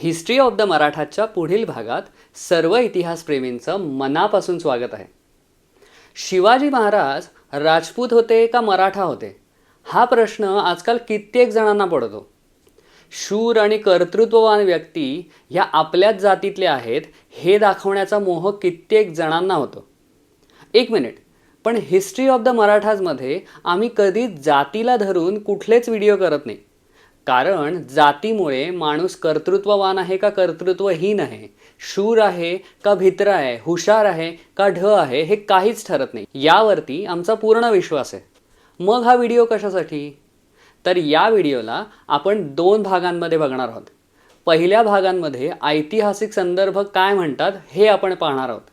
History of the मराठाच्या पुढील भागात सर्व इतिहासप्रेमींचं मनापासून स्वागत आहे. शिवाजी महाराज राजपूत होते का मराठा होते? हा प्रश्न आजकाल कित्येक जणांना पडतो. शूर आणि कर्तृत्ववान व्यक्ती ह्या आपल्याच जातीतले आहेत हे दाखवण्याचा मोह कित्येक जणांना होतो. एक मिनिट पण हिस्ट्री ऑफ द मराठाजमध्ये आम्ही कधीच जातीला धरून कुठलेच व्हिडिओ करत नाही. कारण जातीमुळे माणूस कर्तृत्ववान आहे का कर्तृत्वहीन आहे? शूर आहे का भित्र आहे? हुशार आहे का ढ आहे? हे काहीच ठरत नाही. यावरती आमचा पूर्ण विश्वास आहे. मग हा व्हिडिओ कशासाठी? तर या व्हिडिओला आपण दोन भागांमध्ये बघणार आहोत. पहिल्या भागांमध्ये ऐतिहासिक संदर्भ काय म्हणतात हे आपण पाहणार आहोत.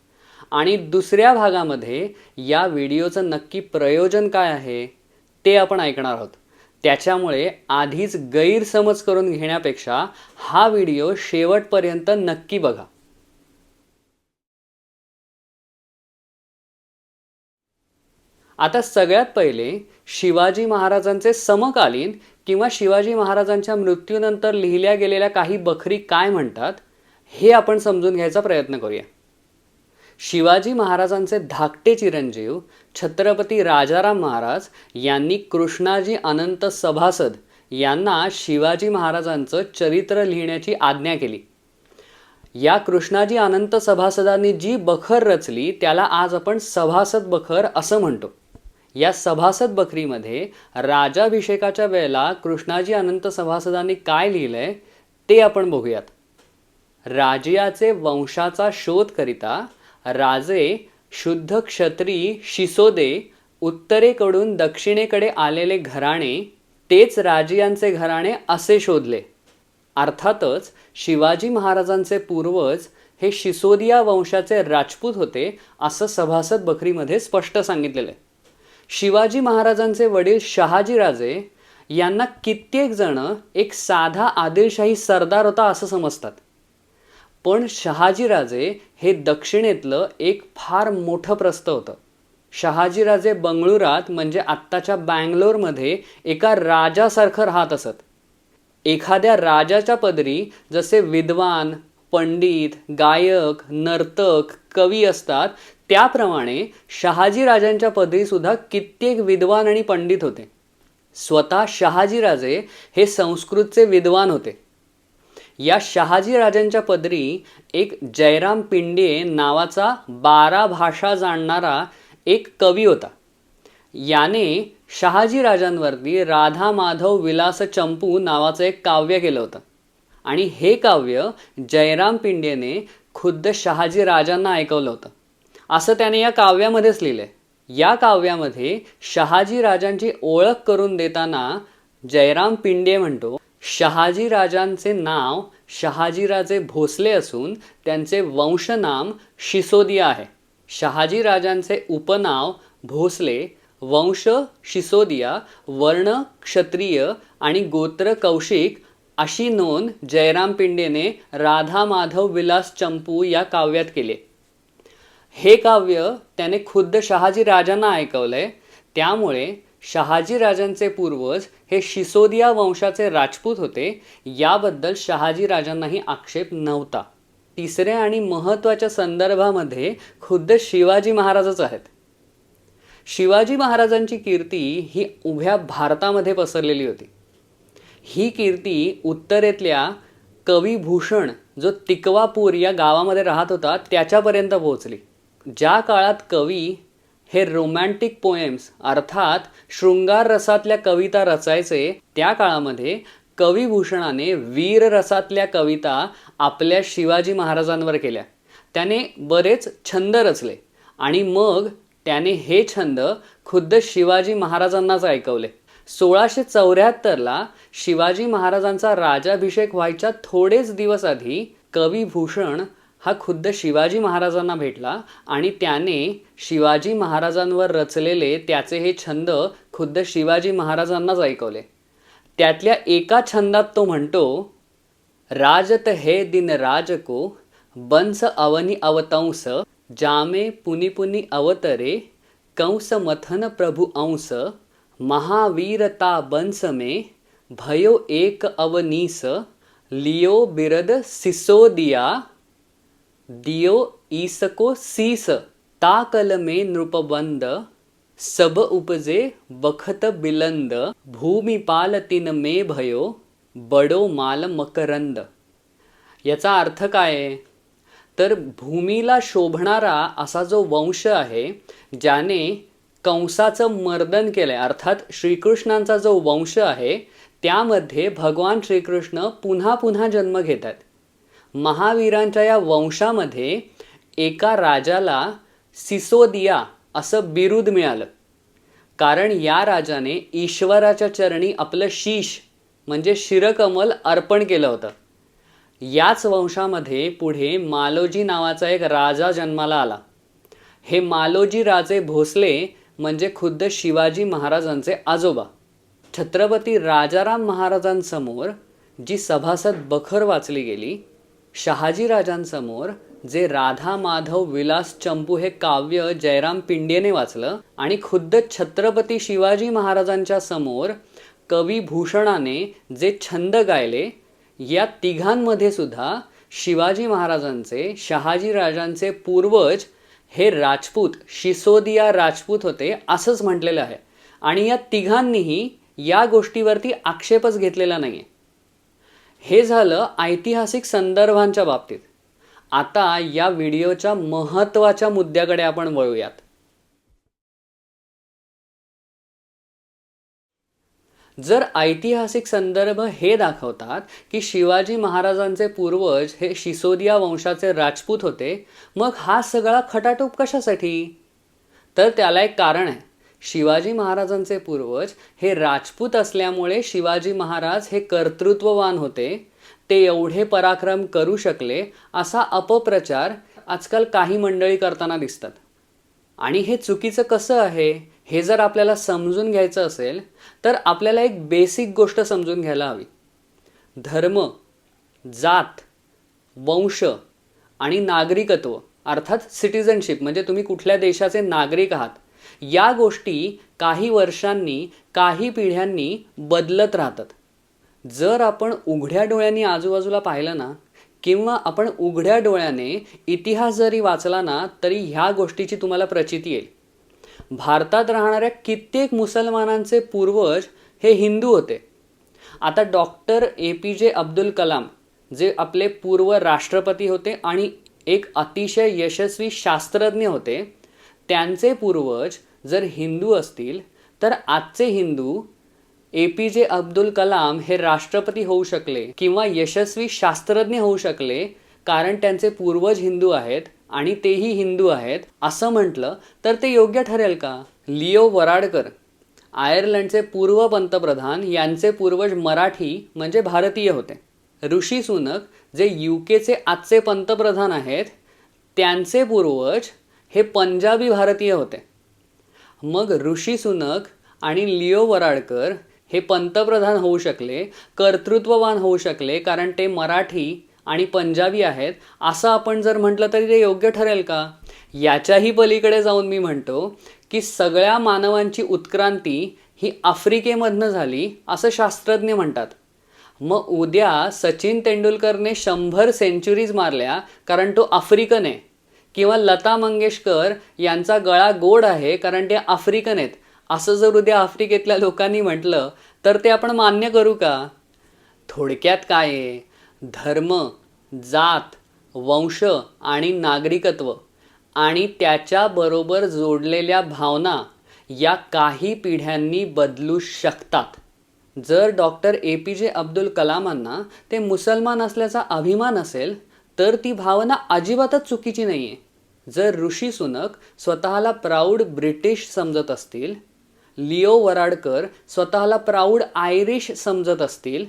आणि दुसऱ्या भागामध्ये या व्हिडिओचं नक्की प्रयोजन काय आहे ते आपण ऐकणार आहोत. त्याच्यामुळे आधीच गैरसमज करून घेण्यापेक्षा हा व्हिडिओ शेवटपर्यंत नक्की बघा. आता सगळ्यात पहिले शिवाजी महाराजांचे समकालीन किंवा शिवाजी महाराजांच्या मृत्यूनंतर लिहिल्या गेलेल्या काही बखरी काय म्हणतात हे आपण समजून घ्यायचा प्रयत्न करूया. शिवाजी महाराजांचे धाकटे चिरंजीव छत्रपती राजाराम महाराज यांनी कृष्णाजी अनंत सभासद यांना शिवाजी महाराजांचं चरित्र लिहिण्याची आज्ञा केली. या कृष्णाजी अनंत सभासदांनी जी बखर रचली त्याला आज आपण सभासद बखर असं म्हणतो. या सभासद बखरीमध्ये राजाभिषेकाच्या वेळेला कृष्णाजी अनंत सभासदांनी काय लिहिलंय ते आपण बघूयात. राजियाचे वंशाचा शोध करिता राजे शुद्ध क्षत्री शिसोदे उत्तरेकडून दक्षिणेकडे आलेले घराणे तेच राजियांचे घराणे असे शोधले. अर्थातच शिवाजी महाराजांचे पूर्वज हे शिसोदिया वंशाचे राजपूत होते असं सभासद बखरीमध्ये स्पष्ट सांगितलेलं आहे. शिवाजी महाराजांचे वडील शहाजीराजे यांना कित्येक जण एक साधा आदिलशाही सरदार होता असं समजतात. पण शहाजीराजे हे दक्षिणेतलं एक फार मोठं प्रस्थ होतं. शहाजीराजे बंगळुरात म्हणजे आत्ताच्या बँगलोरमध्ये एका राजासारखं राहत असत. एखाद्या राजाच्या पदरी जसे विद्वान पंडित गायक नर्तक कवी असतात त्याप्रमाणे शहाजी राजांच्या कित्येक विद्वान आणि पंडित होते. स्वतः शहाजीराजे हे संस्कृतचे विद्वान होते. या शहाजी राजांच्या पदरी एक जयराम पिंडे नावाचा बारा भाषा जाणणारा एक कवी होता. याने शहाजीराजांवरती राधा माधव विलास चंपू नावाचं एक काव्य केलं होतं. आणि हे काव्य जयराम पिंडेने खुद्द शहाजी राजांना ऐकवलं होतं. असं त्याने या काव्यामध्येच लिहिलंय. या काव्यामध्ये शहाजी राजांची ओळख करून देताना जयराम पिंडे म्हणतो शहाजी राजांचे नाव शहाजीराजे भोसले असून त्यांचे वंशनाम शिसोदिया आहे. शहाजी राजांचे उपनाव भोसले वंश शिसोदिया वर्ण क्षत्रिय आणि गोत्र कौशिक अशी नोंद जयराम पिंडेने राधा माधव विलास चंपू या काव्यात केले. हे काव्य त्याने खुद्द शहाजी राजांना ऐकवलंय. त्यामुळे शहाजी राजांचे पूर्वज हे शिसोदिया वंशाचे राजपूत होते. याबद्दल शहाजी राजांनाही आक्षेप नव्हता. तिसऱ्या आणि महत्त्वाच्या संदर्भामध्ये खुद्द शिवाजी महाराजच आहेत. शिवाजी महाराजांची कीर्ती ही उभ्या भारतामध्ये पसरलेली होती. ही कीर्ती उत्तरेतल्या कविभूषण जो तिकवापूर या गावामध्ये राहत होता त्याच्यापर्यंत पोहोचली. ज्या काळात कवी हे रोमॅन्टिक पोएम्स अर्थात शृंगार रसातल्या कविता रचायचे त्या काळामध्ये कविभूषणाने वीर रसातल्या कविता आपल्या शिवाजी महाराजांवर केल्या. त्याने बरेच छंद रचले आणि मग त्याने हे छंद खुद्द शिवाजी महाराजांनाच ऐकवले. सोळाशे चौऱ्याहत्तरला शिवाजी महाराजांचा राजाभिषेक व्हायच्या थोडेच दिवस आधी कविभूषण हा खुद्द शिवाजी महाराजांना भेटला आणि त्याने शिवाजी महाराजांवर रचलेले त्याचे हे छंद खुद्द शिवाजी महाराजांनाच ऐकवले. त्यातल्या एका छंदात तो म्हणतो राजत हे दिन राजको बंस अवनी अवतंस जामे पुनि पुनी अवतरे कंस मथन प्रभु अंस महावीरता बंस में भयो एक अवनीस लियो बिरद सिसोदिया दियो ईसको सीस ताकल में नृपबंद सब उपजे बखत बिलंद भूमिपाल तिन मे भयो बडो माल मकरंद याचा अर्थ काय आहे तर भूमीला शोभणारा असा जो वंश आहे ज्याने कंसाचं मर्दन केलंय अर्थात श्रीकृष्णांचा जो वंश आहे त्यामध्ये भगवान श्रीकृष्ण पुन्हा पुन्हा जन्म घेतात महावीरांच्या या वंशामध्ये एका राजाला सिसोदिया असं बिरुद मिळालं. कारण या राजाने ईश्वराच्या चरणी आपलं शीश म्हणजे शिरकमल अर्पण केलं होतं. याच वंशामध्ये पुढे मालोजी नावाचा एक राजा जन्माला आला. हे मालोजी राजे भोसले म्हणजे खुद्द शिवाजी महाराजांचे आजोबा. छत्रपती राजाराम महाराजांसमोर जी सभासद बखर वाचली गेली शहाजी राजांसमोर जे राधा माधव विलास चंपू हे काव्य जयराम पिंडेने वाचलं आणि खुद्द छत्रपती शिवाजी महाराजांच्या समोर कवी भूषणाने जे छंद गायले या तिघांमध्ये सुद्धा शिवाजी महाराजांचे शहाजी राजांचे पूर्वज हे राजपूत शिसोदिया राजपूत होते असंच म्हटलेलं आहे. आणि या तिघांनीही या गोष्टीवरती आक्षेपच घेतलेला नाहीये. हे झालं ऐतिहासिक संदर्भांच्या बाबतीत. आता या व्हिडिओच्या महत्त्वाच्या मुद्द्याकडे आपण वळूयात. जर ऐतिहासिक संदर्भ हे दाखवतात की शिवाजी महाराजांचे पूर्वज हे शिसोदिया वंशाचे राजपूत होते मग हा सगळा खटाटोप कशासाठी? तर त्याला एक कारण आहे. शिवाजी महाराजांचे पूर्वज हे राजपूत असल्यामुळे शिवाजी महाराज हे कर्तृत्ववान होते. ते एवढे पराक्रम करू शकले असा अपप्रचार आजकाल काही मंडळी करताना दिसतात. आणि हे चुकीचं कसं आहे हे जर आपल्याला समजून घ्यायचं असेल तर आपल्याला एक बेसिक गोष्ट समजून घ्यायला हवी. धर्म जात वंश आणि नागरिकत्व अर्थात सिटिझनशिप म्हणजे तुम्ही कुठल्या देशाचे नागरिक आहात या गोष्टी काही वर्षांनी काही पिढ्यांनी बदलत राहतात. जर आपण उघड्या डोळ्यांनी आजूबाजूला पाहिलं ना किंवा आपण उघड्या डोळ्याने इतिहास जरी वाचला ना तरी ह्या गोष्टीची तुम्हाला प्रचिती येईल. भारतात राहणाऱ्या कित्येक मुसलमानांचे पूर्वज हे हिंदू होते. आता डॉक्टर ए पी जे अब्दुल कलाम जे आपले पूर्व राष्ट्रपती होते आणि एक अतिशय यशस्वी शास्त्रज्ञ होते त्यांचे पूर्वज जर हिंदू असतील तर आजचे हिंदू ए पी जे अब्दुल कलाम हे राष्ट्रपती होऊ शकले किंवा यशस्वी शास्त्रज्ञ होऊ शकले कारण त्यांचे पूर्वज हिंदू आहेत आणि तेही हिंदू आहेत असं म्हटलं तर ते योग्य ठरेल का? लिओ वराडकर आयर्लंडचे पूर्व पंतप्रधान यांचे पूर्वज मराठी म्हणजे भारतीय होते. ऋषी सुनक जे यू केचे आजचे पंतप्रधान आहेत त्यांचे पूर्वज हे पंजाबी भारतीय होते. मग ऋषी सुनक आणि लिओ वराडकर हे पंतप्रधान होऊ शकले कर्तृत्ववान होऊ शकले कारण ते मराठी आणि पंजाबी आहेत. असं आपण जर म्हटलं तरी ते योग्य ठरेल का? याच्याही पलीकडे जाऊन मी म्हणतो की सगळ्या मानवांची उत्क्रांती ही आफ्रिकेमधनं झाली असं शास्त्रज्ञ म्हणतात. मग उद्या सचिन तेंडुलकरने शंभर सेंचुरीज मारल्या कारण तो आफ्रिकन आहे. किंवा लता मंगेशकर यांचा गळा गोड आहे कारण ते आफ्रिकन आहेत. असं जर उद्या आफ्रिकेतल्या लोकांनी म्हटलं तर ते आपण मान्य करू का? थोडक्यात काय आहे? धर्म जात वंश आणि नागरिकत्व आणि त्याच्याबरोबर जोडलेल्या भावना या काही पिढ्यांनी बदलू शकतात. जर डॉक्टर ए पी जे अब्दुल कलामांना ते मुसलमान असल्याचा अभिमान असेल तर ती भावना अजिबातच चुकीची नाही आहे जर ऋषी सुनक स्वतःला प्राऊड ब्रिटिश समजत असतील लिओ वराडकर स्वतःला प्राऊड आयरिश समजत असतील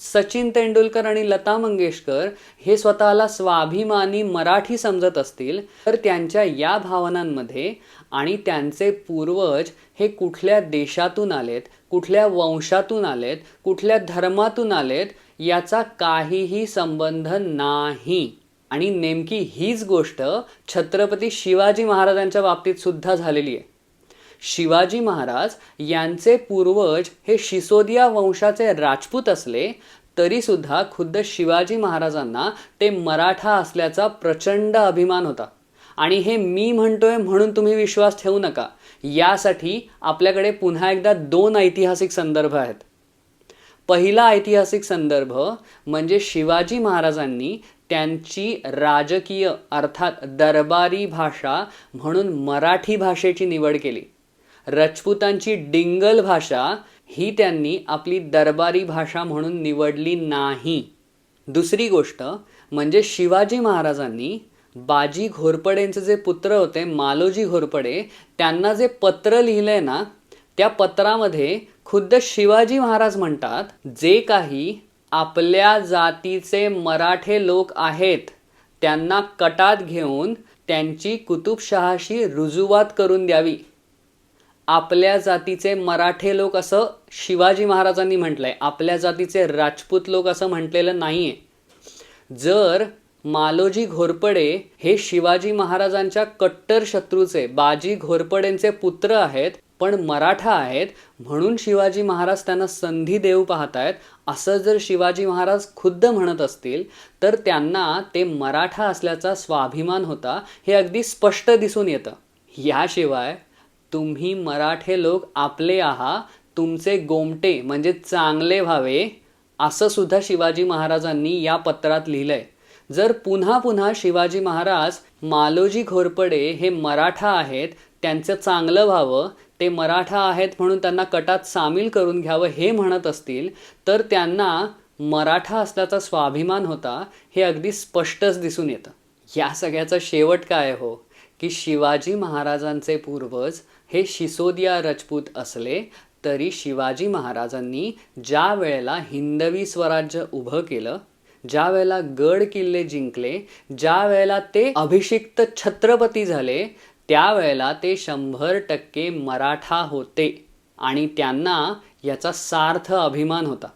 सचिन तेंडुलकर आणि लता मंगेशकर हे स्वतःला स्वाभिमानी मराठी समजत असतील तर त्यांच्या या भावनांमध्ये आणि त्यांचे पूर्वज हे कुठल्या देशातून आलेत कुठल्या वंशातून आलेत कुठल्या धर्मातून आलेत याचा काहीही संबंध नाही. आणि नेमकी हीच गोष्ट छत्रपती शिवाजी महाराजांच्या बाबतीत सुद्धा झालेली आहे. शिवाजी महाराज यांचे पूर्वज हे शिसोदिया वंशाचे राजपूत असले तरीसुद्धा खुद्द शिवाजी महाराजांना ते मराठा असल्याचा प्रचंड अभिमान होता. आणि हे मी म्हणतोय म्हणून तुम्ही विश्वास ठेवू नका. यासाठी आपल्याकडे पुन्हा एकदा दोन ऐतिहासिक संदर्भ आहेत. पहिला ऐतिहासिक संदर्भ म्हणजे शिवाजी महाराजांनी त्यांची राजकीय अर्थात दरबारी भाषा म्हणून मराठी भाषेची निवड केली. रजपूतांची डिंगल भाषा ही त्यांनी आपली दरबारी भाषा म्हणून निवडली नाही. दुसरी गोष्ट म्हणजे शिवाजी महाराजांनी बाजी घोरपडेंचे जे पुत्र होते मालोजी घोरपडे त्यांना जे पत्र लिहिलंय ना त्या पत्रामध्ये खुद्द शिवाजी महाराज म्हणतात जे काही आपल्या जातीचे मराठे लोक आहेत. त्यांना कटात घेऊन त्यांची कुतुबशहाशी रुजुवात करून द्यावी. आपल्या जातीचे मराठे लोक असं शिवाजी महाराजांनी म्हटलंय. आपल्या जातीचे राजपूत लोक असं म्हटलेलं नाहीये. जर मालोजी घोरपडे हे शिवाजी महाराजांच्या कट्टर शत्रूचे बाजी घोरपडेंचे पुत्र आहेत पण मराठा आहेत म्हणून शिवाजी महाराज त्यांना संधी देऊ पाहतायत. असं जर शिवाजी महाराज खुद्द म्हणत असतील तर त्यांना ते मराठा असल्याचा स्वाभिमान होता हे अगदी स्पष्ट दिसून येतं. याशिवाय तुम्ही मराठे लोक आपले आहात तुमचे गोमटे म्हणजे चांगले व्हावे असं सुद्धा शिवाजी महाराजांनी या पत्रात लिहिलंय. जर पुन्हा पुन्हा शिवाजी महाराज मालोजी घोरपडे हे मराठा आहेत त्यांचं चांगलं व्हावं ते मराठा आहेत म्हणून त्यांना कटात सामील करून घ्यावं हे म्हणत असतील तर त्यांना मराठा असल्याचा स्वाभिमान होता हे अगदी स्पष्टच दिसून येतं. या सगळ्याचा शेवट काय हो? की शिवाजी महाराजांचे पूर्वज हे शिसोदिया राजपूत असले तरी शिवाजी महाराजांनी ज्या वेळेला हिंदवी स्वराज्य उभं केलं ज्या वेळेला गड किल्ले जिंकले ज्या वेळेला ते अभिषिक्त छत्रपती झाले त्यावेळेला ते शंभर टक्के मराठा होते आणि त्यांना याचा सार्थ अभिमान होता.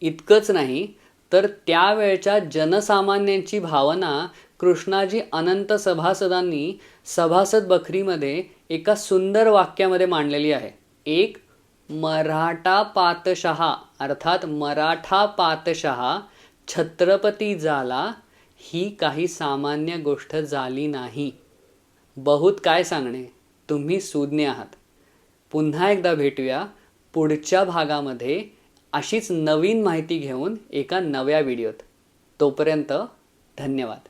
इतकंच नाही तर त्यावेळच्या जनसामान्यांची भावना कृष्णाजी अनंत सभासदांनी सभासद बखरीमध्ये एका सुंदर वाक्यामध्ये मांडलेली आहे. एक मराठा पातशहा अर्थात मराठा पातशहा छत्रपती झाला ही काही सामान्य गोष्ट झाली नाही. बहुत काय सांगणे तुम्ही सुज्ञ आहात. पुन्हा एकदा भेटूया पुढच्या भागामध्ये अशीच नवीन माहिती घेऊन एका नव्या व्हिडिओत. तोपर्यंत धन्यवाद.